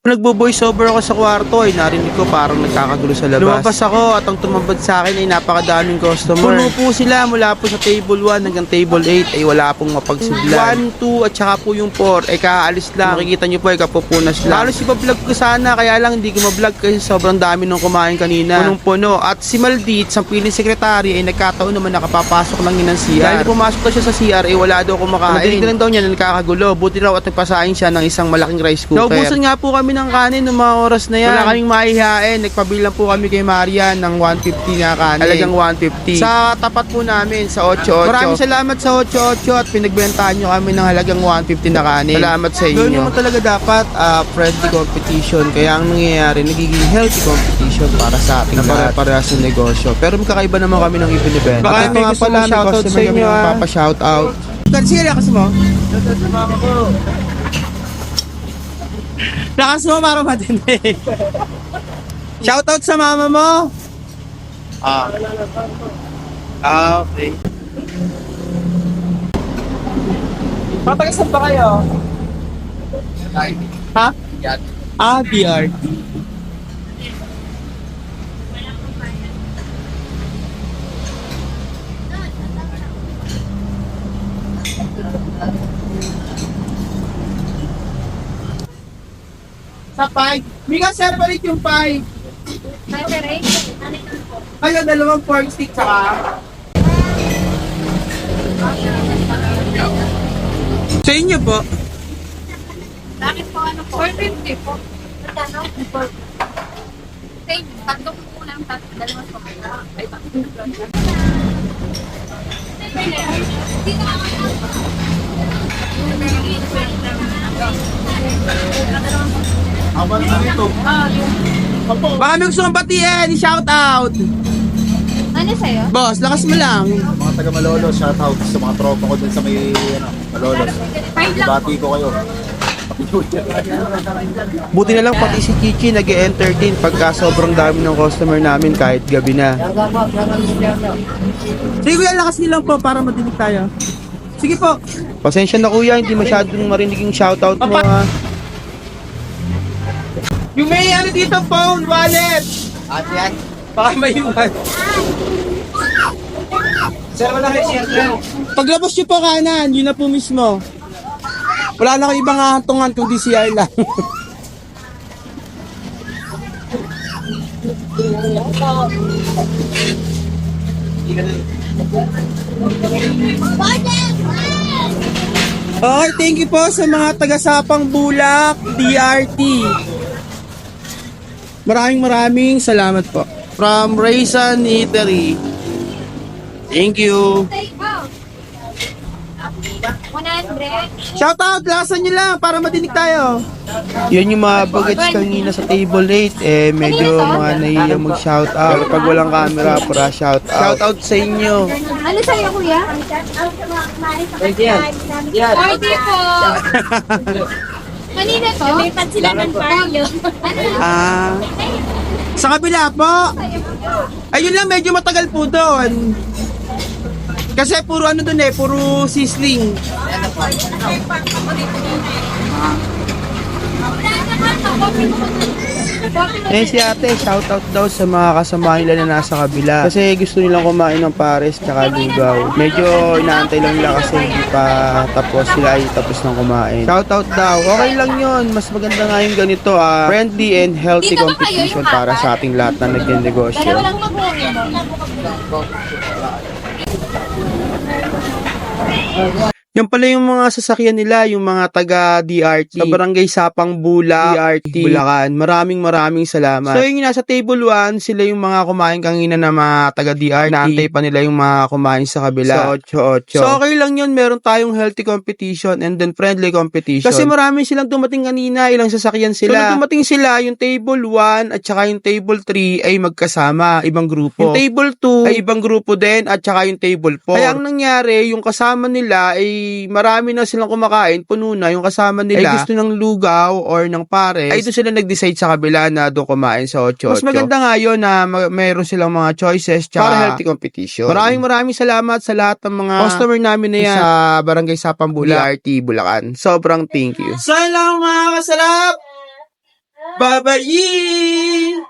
Nagbo-voice over ako sa kwarto ay narinig ko parang nagkakagulo sa labas. Lumabas ako at ang tumambad sa akin ay napakadaming customer. Puno po sila mula po sa table 1 hanggang table 8 ay wala pong mapagsidlan. 1, 2 at saka po yung 4 ay kaalis lang. Makikita nyo po ay kapupunas lang. Halos ipa-vlog ko sana kaya lang hindi ko ma-vlog kasi sobrang dami nung kumain kanina. Punong-puno. At si Maldit, sa piling sekretary ay nagkataon naman nakapapasok lang yun ng CR. Dahil pumasok daw siya sa CR ay wala daw kumakain. Madilig na lang daw niya na nakakagulo. Buti raw at nagpasahin siya ng isang malaking rice cooker. Naubusan nga po kami ng kanin ng mga oras na yan. Wala kaming maihain. Nagpabilang po kami kay Marian ng 150 na kanin. Talagang 150. Sa tapat po namin, sa 88. Maraming salamat sa 88 at pinagbentahan nyo kami ng halagang 150 na kanin. Salamat sa inyo. Gawin naman talaga dapat ah, friendly competition. Kaya ang nangyayari, nagiging healthy competition para sa ating lahat. Para sa negosyo. Pero magkakaiba naman kami ng ibig event. Baka may gusto mo shoutout sa inyo ah. Papa-shoutout. Sige, kasi mo. Lakas mo para matindi. Shoutout sa mama mo. Ah. Ah, okay. Patagasan ba kayo? Ha? Ah, BR. Sa 5. Mika, separate yung 5. Ayun, dalawang pork stick saka. Sa inyo po. Bakit po ano po? 450 po. Ano? Same. Tatlo po lang. Tatlo. Dalawa po. Ay, tatlo. Baka may gusto kong batiin, shoutout. Ano sa'yo? Boss, lakas mo lang. mga taga Malolos, shout out sa mga tropa ko dun sa may ano, Malolos. Five lang Bati ko kayo. Buti na lang pati si Chichi nag entertain pagka sobrang dami ng customer namin kahit gabi na. Sige kuya, lakas niyo lang po para madinig tayo. Sige po. Pasensya na kuya, hindi masyadong marinig yung shoutout mo ha. Yung may ano dito, phone, wallet. At yan. Baka may iwan. Sir, wala kayo siya. Paglabas nyo po kanan, yun na po mismo. Wala na kayong ibang hatungan kung DCI lang. Okay, thank you po sa mga taga-sapang bulak, DRT. Maraming maraming salamat po. From Raisan Eatery. Thank you. 100. Shoutout, lasan nyo lang para madinig tayo. Yan yung mga bagets kanina sa table 8. Eh, medyo mga nahiya mag-shoutout. Pero pag walang camera, para shoutout. Shoutout sa inyo. Ano sa'yo, kuya? Yan. Yan. 40 po. Kanina to? Lumipat sila ng. Ano? Ah, sa kabila po. Ayun lang, medyo matagal po doon. Kasi puro ano doon eh, puro sizzling. Eh si ate, shoutout daw sa mga kasama nila na nasa kabila. Kasi gusto nilang kumain ng pares tsaka lugaw. Medyo inaantay lang nila kasi hindi pa tapos sila ay tapos ng kumain. Shoutout daw. Okay lang yun. Mas maganda nga yung ganito ah. Friendly and healthy competition para sa ating lahat na nagnegosyo. Mag-uwi mo. Yan pala yung mga sasakyan nila, yung mga taga DRT. Sa barangay Sapang Bula, DRT, Bulacan. Maraming maraming salamat. So yung nasa table 1, sila yung mga kumain kanina na mga taga DRT. Naantay pa nila yung mga kumain sa kabila. Sa 8-8. So okay lang yun, meron tayong healthy competition and then friendly competition. Kasi marami silang dumating kanina, ilang sasakyan sila. So dumating sila, yung table 1 at saka yung table 3 ay magkasama, ibang grupo. Yung table 2 ay ibang grupo din at saka yung table 4. Kaya ang nangyari, yung kasama nila ay marami na silang kumakain, puno na yung kasama nila. Ay gusto ng lugaw or ng pares. Ay doon sila nag-decide sa kabila na doon kumain sa 8 Mas maganda nga yun na ma- mayroon silang mga choices tsaka para healthy competition. Maraming maraming salamat sa lahat ng mga customer namin na yan sa Barangay Sapang Bula, RT Bulacan. Sobrang thank you. Sana lang mga kasalap! Babayin!